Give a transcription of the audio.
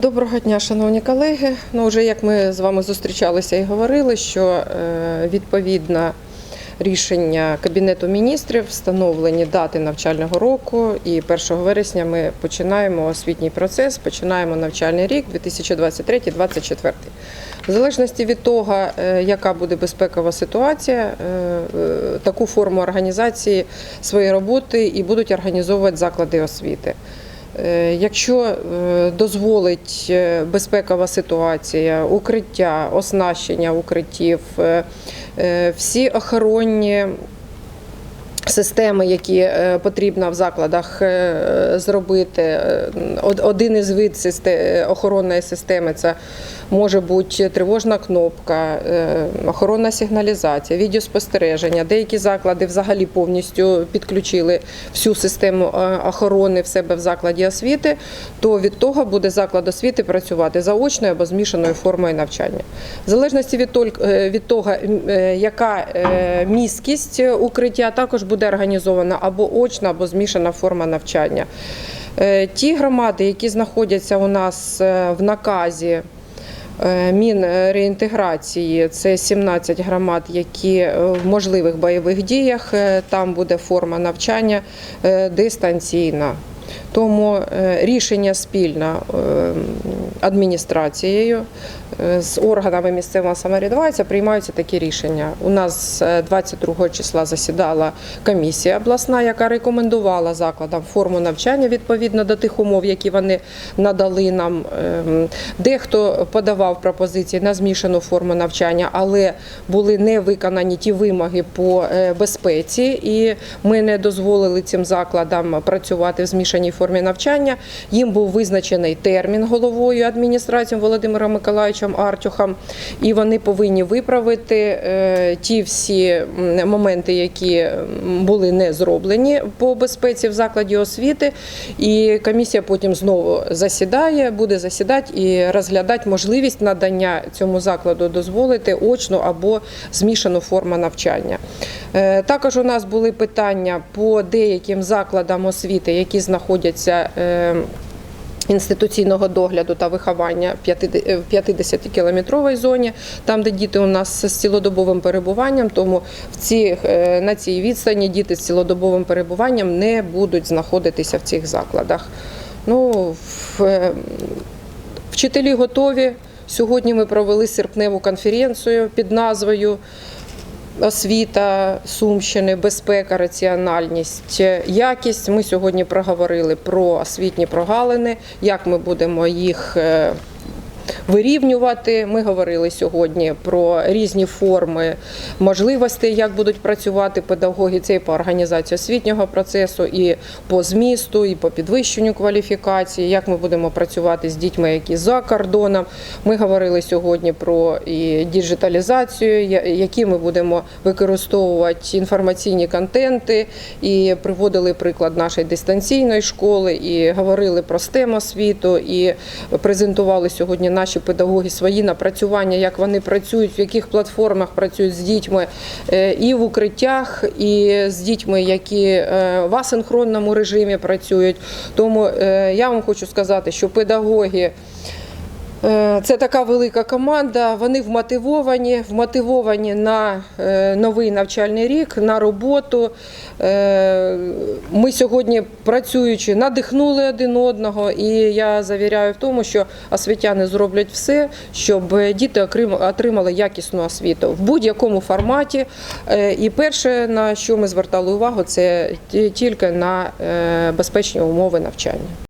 Доброго дня, шановні колеги. Ну, вже як ми з вами зустрічалися і говорили, що е, відповідно рішення Кабінету міністрів встановлені дати навчального року, і 1 вересня ми починаємо освітній процес, починаємо навчальний рік 2023-2024. В залежності від того, е, яка буде безпекова ситуація, е, таку форму організації своєї роботи і будуть організовувати заклади освіти. Е, Якщо е, дозволить е, безпекова ситуація, укриття, оснащення укриттів, всі охоронні системи, які е, потрібно в закладах е, зробити, е, один із вид охоронної системи це може бути тривожна кнопка, охоронна сигналізація, відеоспостереження. Деякі заклади взагалі повністю підключили всю систему охорони в себе в закладі освіти, то від того буде заклад освіти працювати заочною або змішаною формою навчання. В залежності від того, яка міськість укриття, також буде організована або очна, або змішана форма навчання. Е, Ті громади, які знаходяться у нас е, в наказі е, Мінреінтеграції, це 17 громад, які в можливих бойових діях, там буде форма навчання дистанційна. Тому е, рішення спільно е, адміністрацією е, з органами місцевого самоврядування приймаються такі рішення. У нас е, 22 числа засідала комісія обласна, яка рекомендувала закладам форму навчання відповідно до тих умов, які вони надали нам. Ем, Дехто подавав пропозиції на змішану форму навчання, але були не виконані ті вимоги по е, безпеці, і ми не дозволили цим закладам працювати в змішаній формі навчання. Їм був визначений термін головою адміністрації Володимиром Миколаївичем Артюхом, і вони повинні виправити е, ті всі моменти, які були не зроблені по безпеці в закладі освіти. І комісія потім знову засідає, буде засідати і розглядати можливість надання цьому закладу дозволити очну або змішану форму навчання. Е, Також у нас були питання по деяким закладам освіти, які знаходяться. е, Інституційного догляду та виховання в 50-кілометровій зоні, там, де діти у нас з цілодобовим перебуванням, тому в е, на цій відстані діти з цілодобовим перебуванням не будуть знаходитися в цих закладах. Ну, е, вчителі готові. Сьогодні ми провели серпневу конференцію під назвою Освіта Сумщини, безпека, раціональність, якість. Ми сьогодні проговорили про освітні прогалини, як ми будемо їх е, вирівнювати. Ми говорили сьогодні про різні форми можливостей, як будуть працювати педагоги. Це і по організації освітнього процесу, і по змісту, і по підвищенню кваліфікації, як ми будемо працювати з дітьми, які за кордоном. Ми говорили сьогодні про і діджиталізацію, які ми будемо використовувати інформаційні контенти, і приводили приклад нашої дистанційної школи, і говорили про STEM освіту, і презентували сьогодні наші педагоги свої напрацювання, як вони працюють, в яких платформах працюють з дітьми е, і в укриттях, і з дітьми, які е, в асинхронному режимі працюють. Тому е, я вам хочу сказати, що педагоги. Е, Це така велика команда. Вони вмотивовані, вмотивовані на е, новий навчальний рік, на роботу. Е, Ми сьогодні працюючи, надихнули один одного, і я завіряю в тому, що освітяни зроблять все, щоб діти отримали якісну освіту в будь-якому форматі. І перше, на що ми звертали увагу, це тільки на безпечні умови навчання.